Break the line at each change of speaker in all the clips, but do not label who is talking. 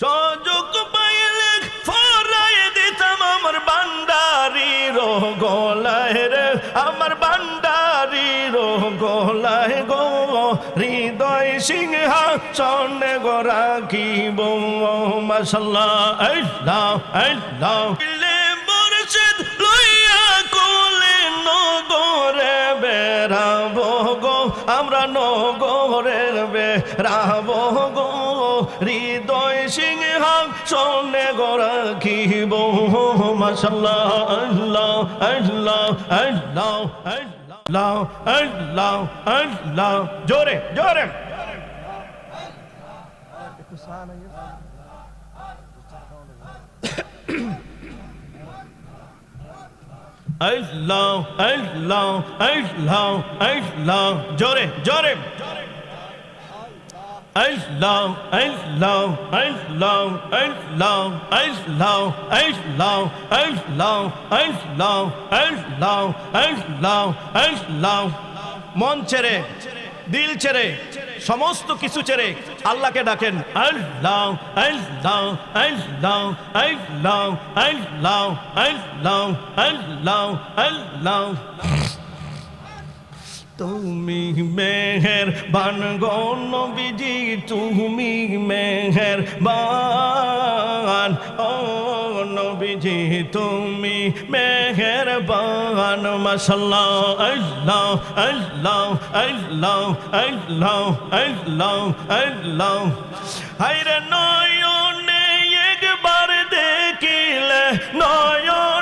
সুযোগ পাইলে ফরাই দিতাম আমার বান্ডারির গলায় রে, আমার বান্ডারির গলায় গো। হৃদয় সিংহা চন্নে গো রাখিব কোলে নগরে বেড়াবো গো, আমরা নগরের বেড়াবো গো। রাখিব মাসাল্লাহ আল্লাহ আল্লাহ আল্লাহ আল্লাহ আল্লাহ আল্লাহ জোরে জোরে Allah, Allah, Allah, Allah, Jore, Jore, Jore. আল্লাহ আল্লাহ আল্লাহ আল্লাহ জোরে জোরে আল্লাহ আল্লাহ আল্লাহ আল্লাহ আল্লাহ আল্লাহ আল্লাহ আল্লাহ আল্লাহ আল্লাহ আল্লাহ মন ছেড়ে দিল ছেড়ে সমস্ত কিছু ছেড়ে আল্লাহকে ডাকেন আল্লাহ আল্লাহ আল্লাহ আল্লাহ আল্লাহ আল্লাহ আল্লাহ আল্লাহ তুমি মেহের বান নবীজি তুমি মেহের বান ও নবীজি তুমি মেহের বান। মশাল্লাহ আল্লাহ আল্লাহ আল্লাহ আল্লাহ আল্লাহ আল্লাহ। হাইরে নয়নে একবার দেখিলে নয়নে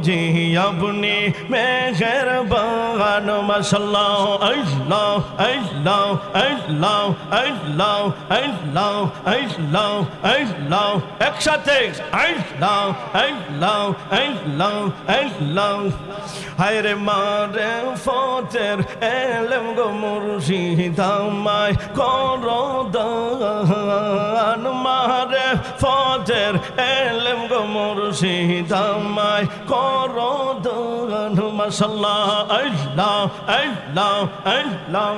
जी अपनी मेहरबानी বাগান মশাল্লাহ আল্লাহ আল্লাহ আল্লাহ আল্লাহ আল্লাহ আল্লাহ আল্লাহ একসাথে আল্লাহ আল্লাহ আল্লাহ আল্লাহ হায়রে মারে ফতের এলেম গো মুর্শিদ আমায় কর দান মারে ফতের এলেম গো মুর্শিদ আমায় কর আল্লাহুম্মা সাল্লা আল্লাহ আল্লাহ আল্লাহ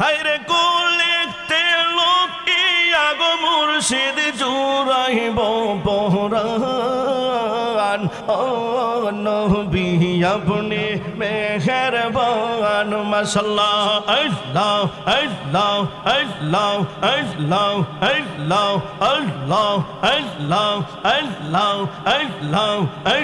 হাইরে কোলেতে লোকে আগো মুর্শিদ জুরাইব পহরা। পহরান ও নবী আপনি মেহেরবান মাশাল্লাহ আল্লাহ আল্লাহ আল্লাহ আল্লাহ আল্লাহ আল্লাহ আল্লাহ আল্লাহ আল্লাহ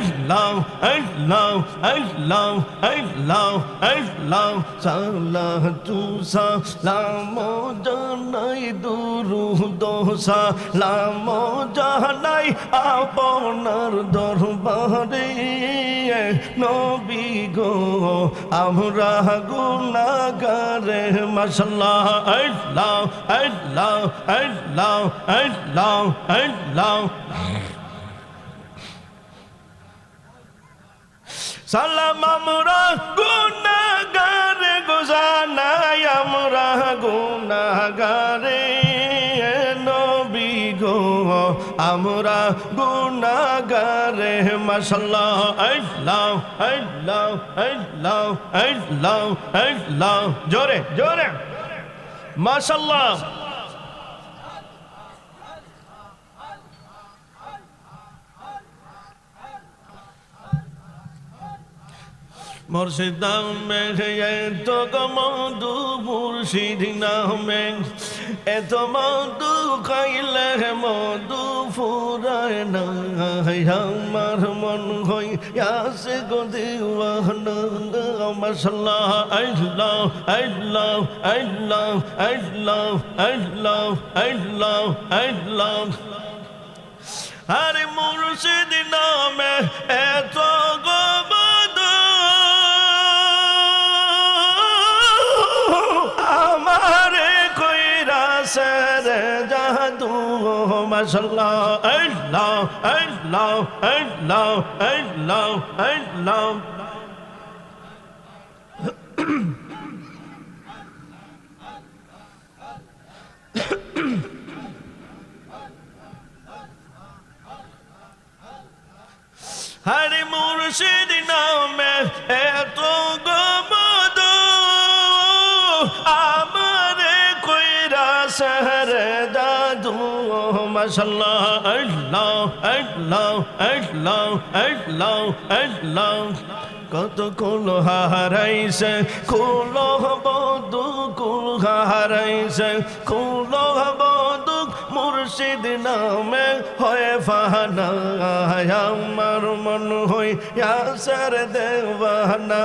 আল্লাহ আল্লাহ আল্লাহ আল্লাহ আল্লাহ সালাহ তু সালাম জানাই দুরুদ সালাম জানাই আপনার দরবারে নবী গো, আমরা গুনাগারে মাশাল্লাহ, আল্লাহ আল্লাহ আল্লাহ আল্লাহ আল্লাহ। সালাম আমরা গুনাগারে গোজানাই আমরা গুনাগারে আমরা গুণাগারে মাশাল্লাহ আল্লাহ আল্লাহ আল্লাহ আল্লাহ আল্লাহ। জোরে জোরে। মাশাল্লাহ মুর্শিদ নামে এত মধু মুর্শিদ নামে, এত মধু খাইলে মধু ফুরায় না আমার মন হই আসে গো দিওয়ানা মশলা I love I love I love I love I love I love I love আরে মুর্শিদ নামে, এত গো জাদু মশাল্লাহ আল্লাহ আল্লাহ আল্লাহ আল্লাহ আল্লাহ। হরে মুর্শিদ নামে মাশাল্লাহ, আল্লাহ আল্লাহ আল্লাহ আল্লাহ আল্লাহ। কত কুল হারাইছে কুল বদু কুল হারাইছে কুল বদু মুর্শিদ নামে হয় ফাহানা আমার মন হই ইয়াসর দেওয়ানা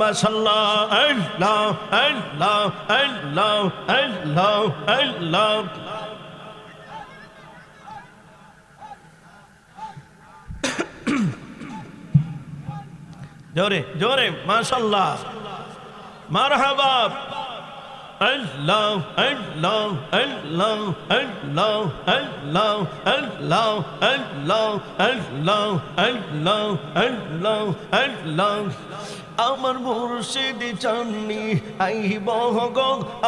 মাশাল্লাহ আল্লাহ আল্লাহ আল্লাহ আল্লাহ আল্লাহ জোরে জোরে মাশাল্লাহ মারহাবা আল্লাহ আল্লাহ আল্লাহ আল্লাহ আল্লাহ আল্লাহ আল্লাহ আল্লাহ আল্লাহ আল্লাহ আল্লাহ আমার মুর্শিদ চাননি, আই বহগ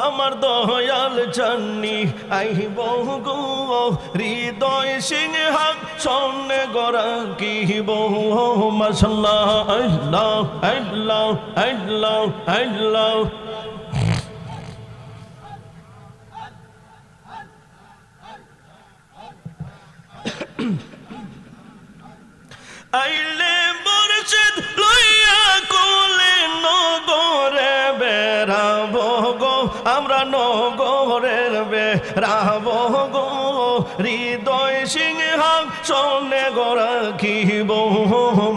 আমার দয়াল চাননি, আই বহগ হৃদয় সিংহ সন্নে গড়া কি বহু মশাল্লাহ, আল্লাহ আল্লাহ আল্লাহ আল্লাহ। আইলে মুর্শিদ বেড়াবো গো, হৃদয় সিংহ সনে গোরা কিব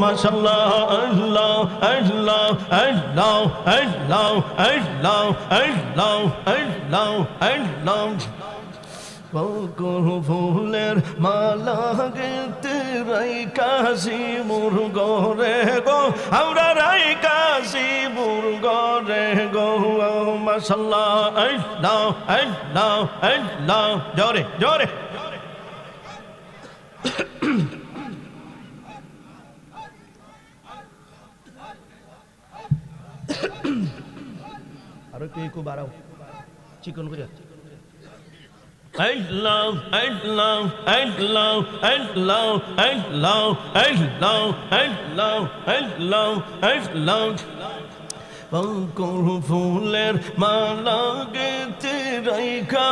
মাসাল্লাহ আল্লাহ আল্লাহ আল্লাহ আল্লাহ আল্লাহ আল্লাহ আল্লাহ আল্লাহ। বকুল ফুলের মালা গেতে রাই কাশি মুরগরে গো আমরা মাসাল্লাহ আল্লাহ আল্লাহ আল্লাহ জোরে জোরে আরো একটু একটু বাড়াও চিকন করে I love, I love, I love, I love, I love, I love, I love, I love, I love. পঙ্কুর ফুলের মালা গেতে রাইকা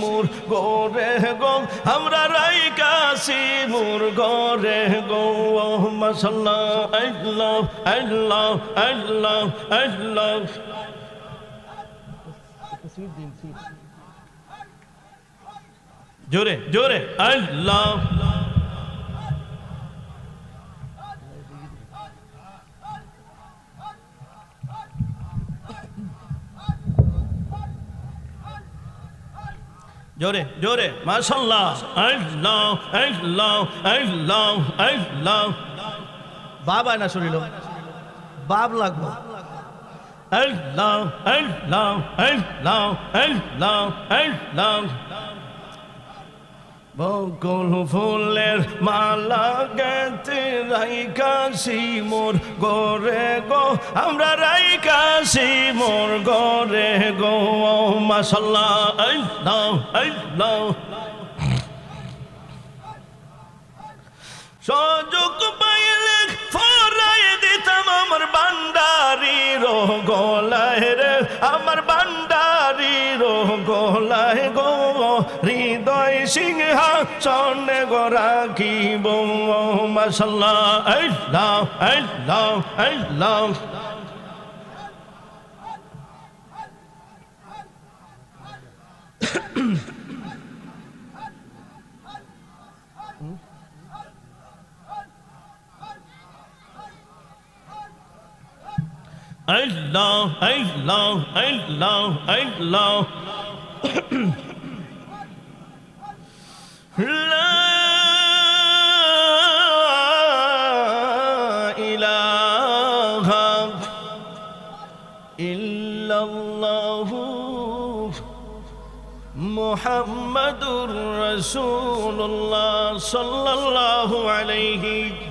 মোর গরে গম আমরা রাই কাশি মোর গরে গো। মশলা আল্লাহ আল্লাহ আল্লাহ আল্লাহ জোরে জোরে লাভ। জোরে জোরে মাশাল্লাহ আল্লাহ আল্লাহ আল্লাহ আল্লাহ।
বাবা না শরীর বাপ লাগবো।
আল্লাহ আল্লাহ আল্লাহ আল্লাহ আল্লাহ। বকল ফুলের মালা গেতে রাইকাশি মোর গরে গো। আমরা রাইকাশি মোর গরে গো। মাসাল্লাহ আই নাও আই নাও। সহযোগ পাইলে ফরাই দিতাম আমার বান্দারি রো গলায় রে। আমার বান্দা নারীর গোলায় গো হৃদয় সিংহা চন্ডে গো রাখিব মশাল্লা I love I love I love Mm-hmm. আল্লাহ আল্লাহ আল্লাহ আল্লাহ لا إله إلا الله محمد رسول الله صلى الله عليه وسلم